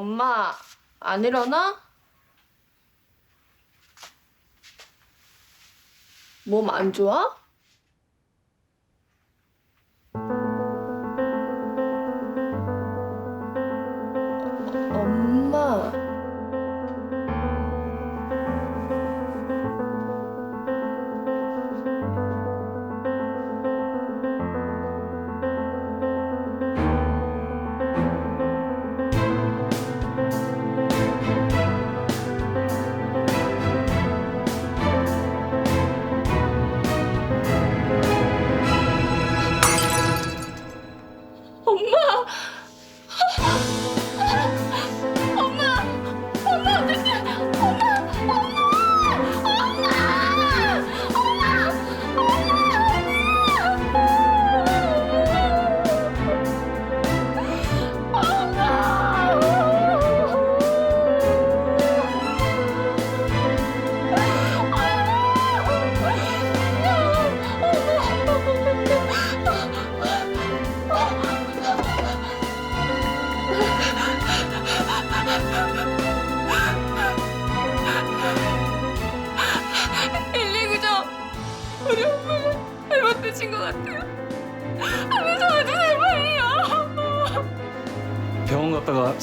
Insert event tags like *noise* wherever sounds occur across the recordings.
엄마 안 일어나? 몸 안 좋아?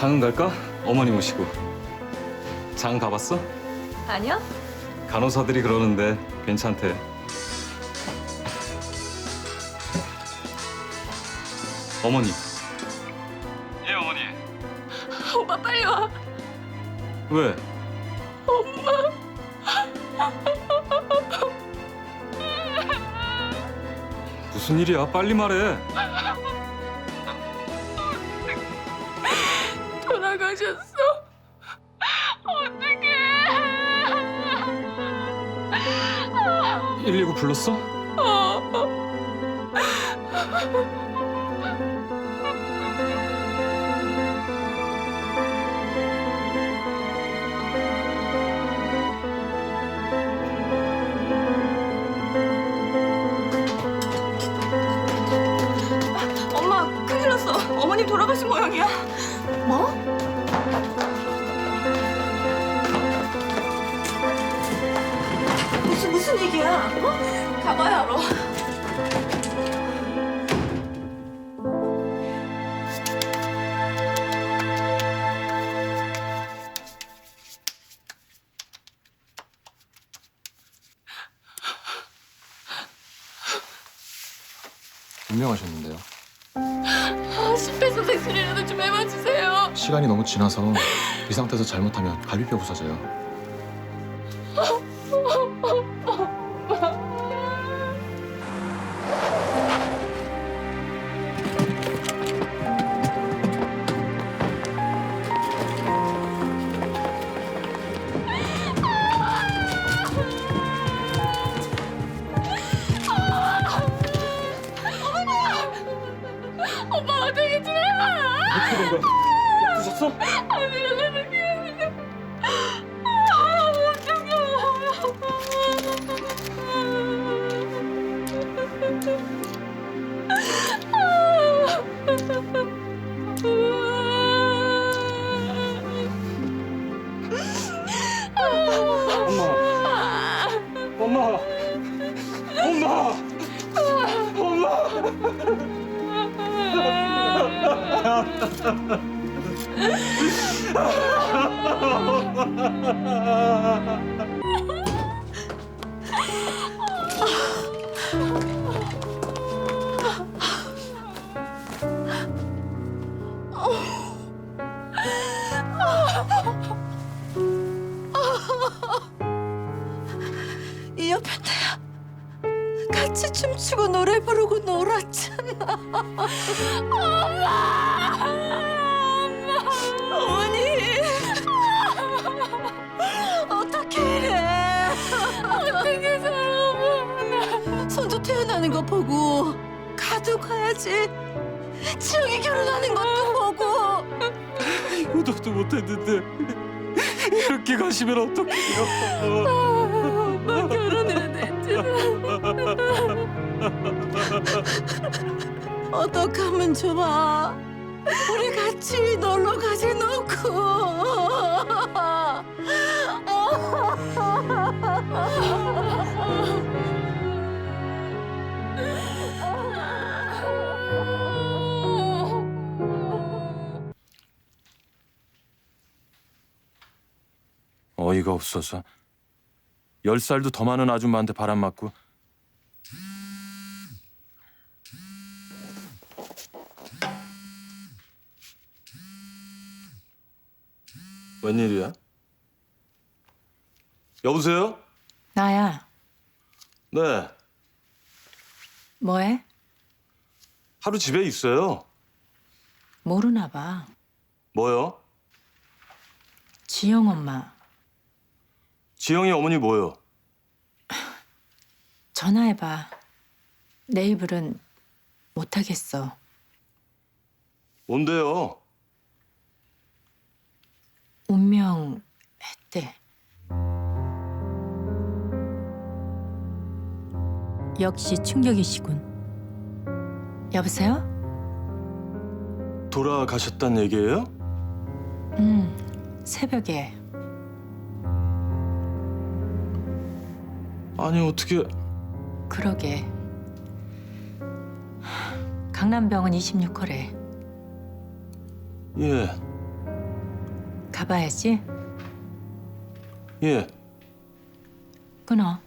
장은 갈까? 어머니 모시고. 장 가봤어? 아니요? 간호사들이 그러는데 괜찮대. 어머니. 예, 어머니. 오빠 빨리 와. 왜? 무슨 일이야? 빨리 말해. 119 불렀어? 심폐소생 수리라도 좀 해봐주세요. 시간이 너무 지나서 이 상태에서 잘못하면 갈비뼈 부서져요. 춤추고 노래 부르고 놀았잖아. 엄마! 어머니! 어떻게 이래? 어떻게 살아? 손주 태어나는 거 보고 가도 가야지. 지영이 결혼하는 것도 보고. 효도도 못했는데 이렇게 가시면 어떡해요? *laughs* 어떡하면 좋아? 우리 같이 놀러 가지 놓고. 어이가 없어서 열 살도 더 많은 아줌마한테 바람 맞고 웬일이야? 여보세요? 나야. 네 뭐해? 하루 집에 있어요 모르나 봐. 뭐요? 지영 엄마 지영이 어머니 뭐요? *laughs* 전화해봐. 내 입으로는 못하겠어. 뭔데요? 운명 했대. 역시 충격이시군. 여보세요? 돌아가셨단 얘기예요? 응. 새벽에 아니 어떻게 그러게. 강남병원 26호래. 예 가봐야지. 예. 끊어.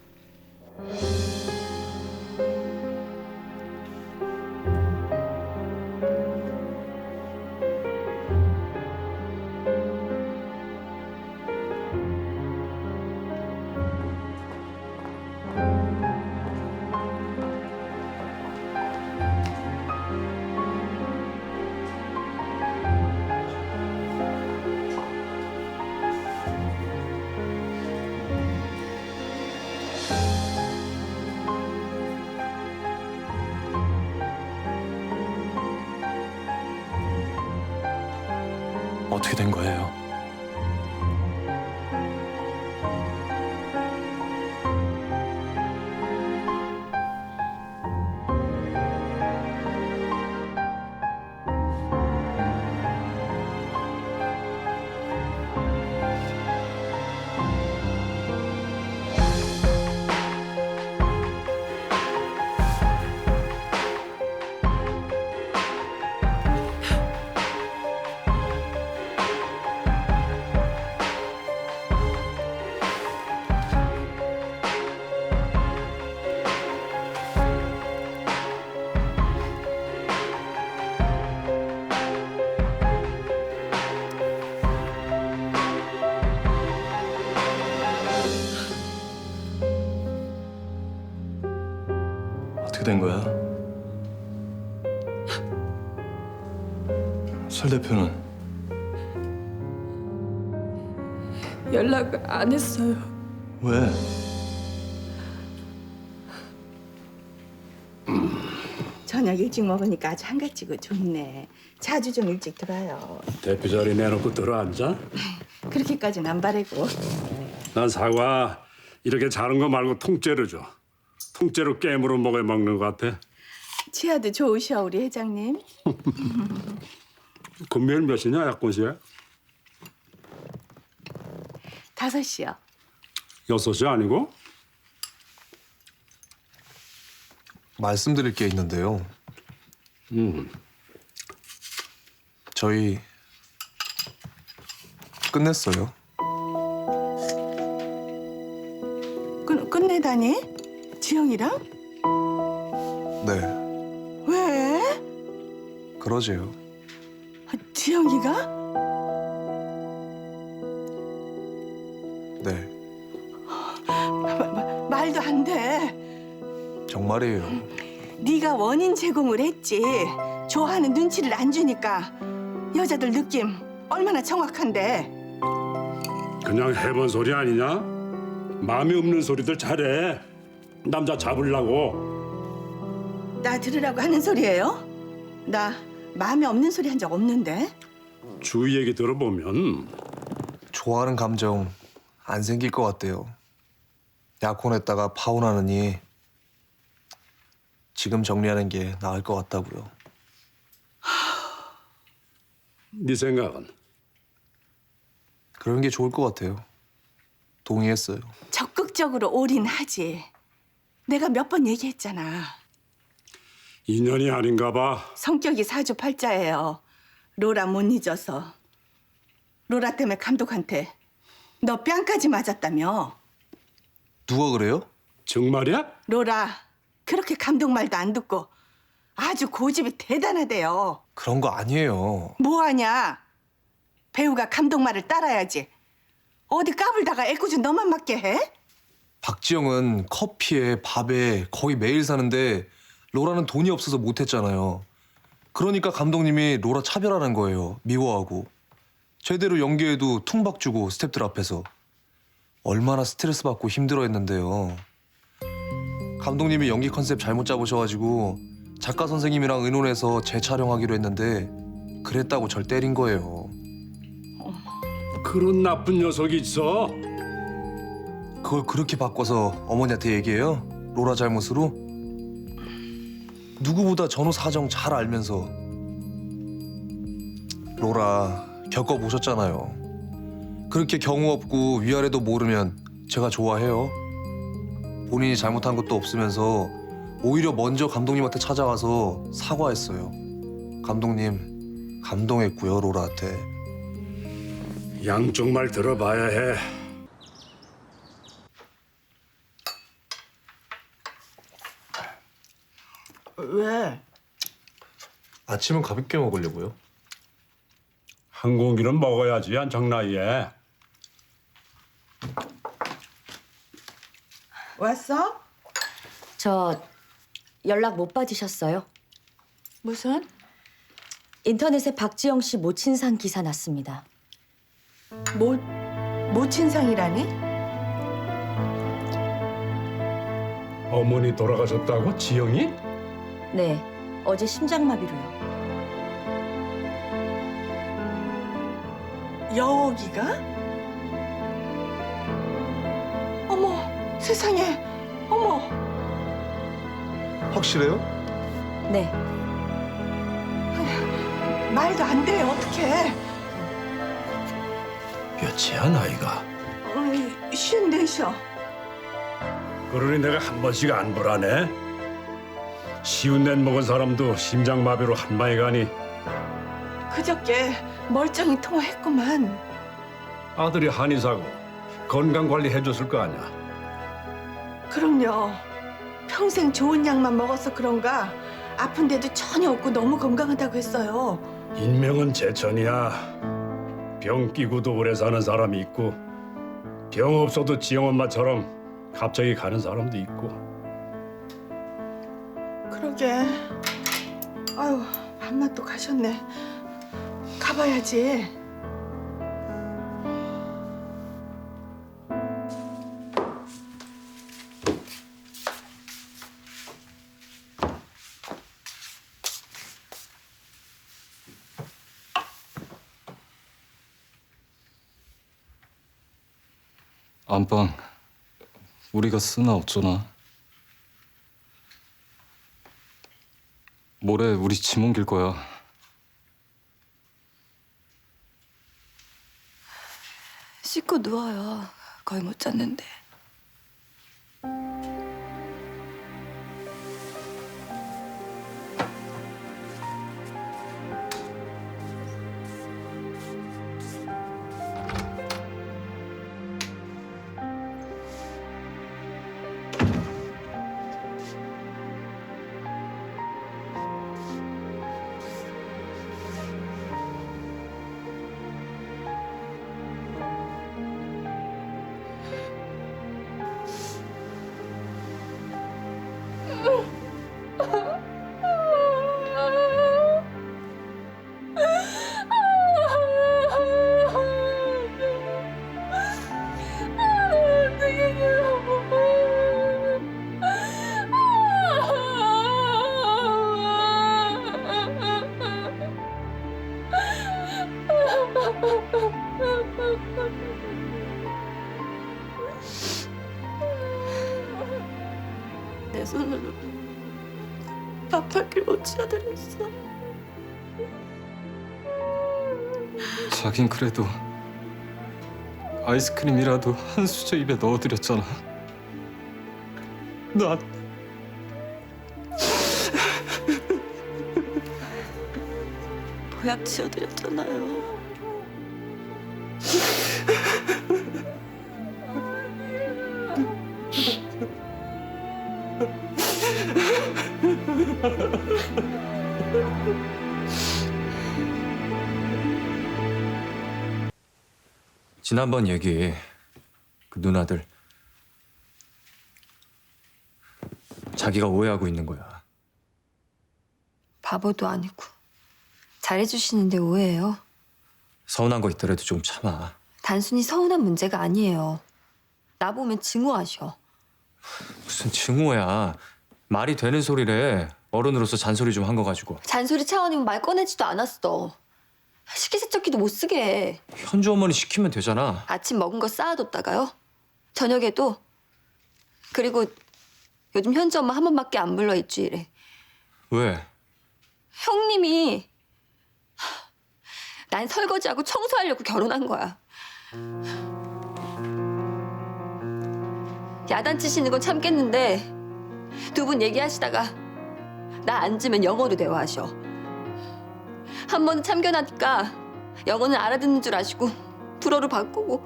어떻게 된 거야? 설 대표는 연락을 안 했어요. 왜? 저녁 일찍 먹으니까 아주 한가지고 좋네. 자주 좀 일찍 들어요. 대표 자리 내놓고 들어앉아? 그렇게까지는 안 바래고. 난 사과 이렇게 자른 거 말고 통째로 줘. 통째로 깨물어 먹어 먹는 것 같아. 치아도 좋으셔 우리 회장님. *laughs* 금요일 몇이냐 약혼시에? 다섯 시요. 여섯이 아니고? 말씀드릴 게 있는데요. 음. 저희 끝냈어요. 끝 끝내다니? 지영이랑? 네, 왜? 그러지요. 아, 지영이가? 네, 마, 마, 말도 안 돼. 정말이에요. 네가 원인 제공을 했지. 좋아하는 눈치를 안 주니까 여자들 느낌 얼마나 정확한데. 그냥 해본 소리 아니냐? 마음이 없는 소리들 잘해. 남자 잡으려고. 나 들으라고 하는 소리예요? 나 마음에 없는 소리 한 적 없는데. 주위 얘기 들어보면 좋아하는 감정 안 생길 것 같대요. 약혼했다가 파혼하느니 지금 정리하는 게 나을 것 같다고요. 네 생각은? 그런 게 좋을 것 같아요. 동의했어요. 적극적으로 올인하지. 내가 몇 번 얘기했잖아. 인연이 아닌가 봐. 성격이 사주팔자예요. 로라 못 잊어서. 로라 때문에 감독한테 너 뺨까지 맞았다며. 누가 그래요? 정말이야? 로라 그렇게 감독 말도 안 듣고 아주 고집이 대단하대요. 그런 거 아니에요. 뭐하냐? 배우가 감독 말을 따라야지. 어디 까불다가 애꿎은 너만 맞게 해? 박지영은 커피에 밥에 거의 매일 사는데 로라는 돈이 없어서 못했잖아요. 그러니까 감독님이 로라 차별하는 거예요. 미워하고. 제대로 연기해도 퉁박 주고 스탭들 앞에서. 얼마나 스트레스 받고 힘들어 했는데요. 감독님이 연기 컨셉 잘못 잡으셔가지고 작가 선생님이랑 의논해서 재촬영하기로 했는데 그랬다고 절 때린 거예요. 그런 나쁜 녀석이 있어? 그걸 그렇게 바꿔서 어머니한테 얘기해요? 로라 잘못으로? 누구보다 전후 사정 잘 알면서 로라 겪어보셨잖아요. 그렇게 경우 없고 위아래도 모르면 제가 좋아해요. 본인이 잘못한 것도 없으면서 오히려 먼저 감독님한테 찾아가서 사과했어요. 감독님 감동했고요 로라한테. 양쪽 말 들어봐야 해. 왜? 아침은 가볍게 먹으려고요. 한 공기는 먹어야지 한창 나이에. 왔어? 저 연락 못 받으셨어요? 무슨? 인터넷에 박지영 씨 모친상 기사 났습니다. 모 모친상이라니? 어머니 돌아가셨다고? 지영이? 네, 어제 심장마비로요. 여기가? 어머, 세상에, 어머. 확실해요? 네, 말도 안 돼, 어떡해. 몇이야 나이가? 음, 쉰넷이요. 그러니 내가 한 번씩 안 불안해? 쉬운 넷 먹은 사람도 심장마비로 한 방에 가니 그저께 멀쩡히 통화했구만. 아들이 한의사고 건강관리 해줬을 거 아니야. 그럼요. 평생 좋은 약만 먹어서 그런가 아픈데도 전혀 없고 너무 건강하다고 했어요. 인명은 제천이야. 병 끼고도 오래 사는 사람이 있고 병 없어도 지영 엄마처럼 갑자기 가는 사람도 있고 그러게. 아유, 밤낮 또 가셨네. 가봐야지. 안방 우리가 쓰나 어쩌나 모레 우리 짐 옮길 거야 씻고 누워요. 거의 못 잤는데. 내 손으로 밥 한 끼못 차드렸어. 자긴 그래도 아이스크림이라도 한 수저 입에 넣어드렸잖아. 나 보약 지어드렸잖아요. *laughs* 지난번 얘기 그 누나들 자기가 오해하고 있는 거야. 바보도 아니고 잘해주시는데 오해해요. 서운한 거 있더라도 좀 참아. 단순히 서운한 문제가 아니에요. 나 보면 증오하셔. 무슨 증오야. 말이 되는 소리래. 어른으로서 잔소리 좀 한 거 가지고. 잔소리 차원이면 말 꺼내지도 않았어. 식기세척기도 못 쓰게 해. 현주 어머니 시키면 되잖아. 아침 먹은 거 쌓아뒀다가요. 저녁에도. 그리고 요즘 현지 엄마 한 번밖에 안 불러 일주일에. 왜? 형님이 하, 난 설거지하고 청소하려고 결혼한 거야. 야단치시는 건 참겠는데 두 분 얘기하시다가 나 앉으면 영어로 대화하셔. 한 번은 참견하니까 영어는 알아듣는 줄 아시고 불어로 바꾸고.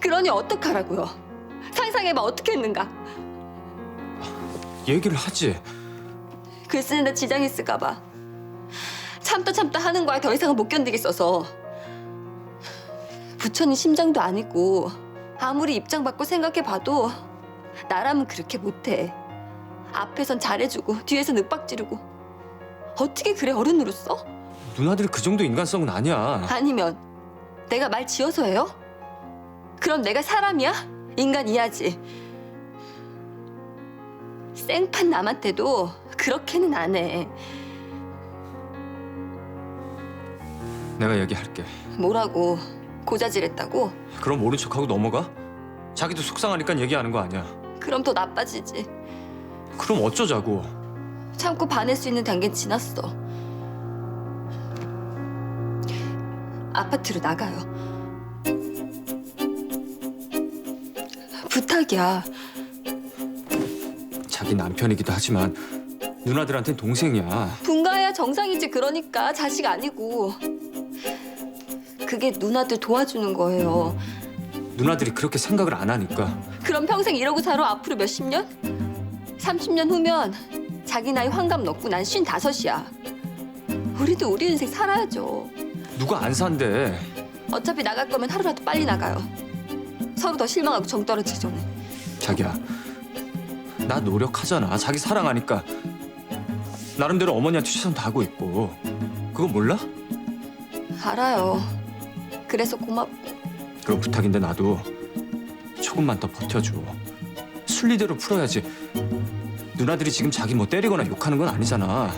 그러니 어떡하라고요? 상상해봐 어떻게 했는가? 얘기를 하지. 글 쓰는데 지장 있을까봐 참다 참다 하는 거야 더 이상은 못 견디겠어서 부처님 심장도 아니고 아무리 입장 바꿔 생각해봐도 나라면 그렇게 못해 앞에선 잘해주고 뒤에선 윽박 지르고 어떻게 그래 어른으로서? 누나들이 그 정도 인간성은 아니야. 아니면 내가 말 지어서 해요? 그럼 내가 사람이야? 인간이야지 생판 남한테도 그렇게는 안 해. 내가 얘기할게. 뭐라고 고자질했다고? 그럼 모른 척하고 넘어가? 자기도 속상하니까 얘기하는 거 아니야. 그럼 더 나빠지지. 그럼 어쩌자고. 참고 반할 수 있는 단계는 지났어. 아파트로 나가요. 부탁이야. 자기 남편이기도 하지만 누나들한텐 동생이야. 분가해야 정상이지 그러니까 자식 아니고. 그게 누나들 도와주는 거예요. 누나들이 그렇게 생각을 안 하니까 그럼 평생 이러고 살아 앞으로 몇십 년? 30년 후면 자기 나이 환갑 넣고 난 쉰다섯이야. 우리도 우리 인생 살아야죠. 누가 안 산대. 어차피 나갈 거면 하루라도 빨리 나가요. 서로 더 실망하고 정 떨어지기 전에. 자기야, 나 노력하잖아. 자기 사랑하니까. 나름대로 어머니한테 최선 다하고 있고. 그거 몰라? 알아요. 그래서 고맙고. 그럼 부탁인데 나도 조금만 더 버텨줘. 순리대로 풀어야지. 누나들이 지금 자기 뭐 때리거나 욕하는 건 아니잖아.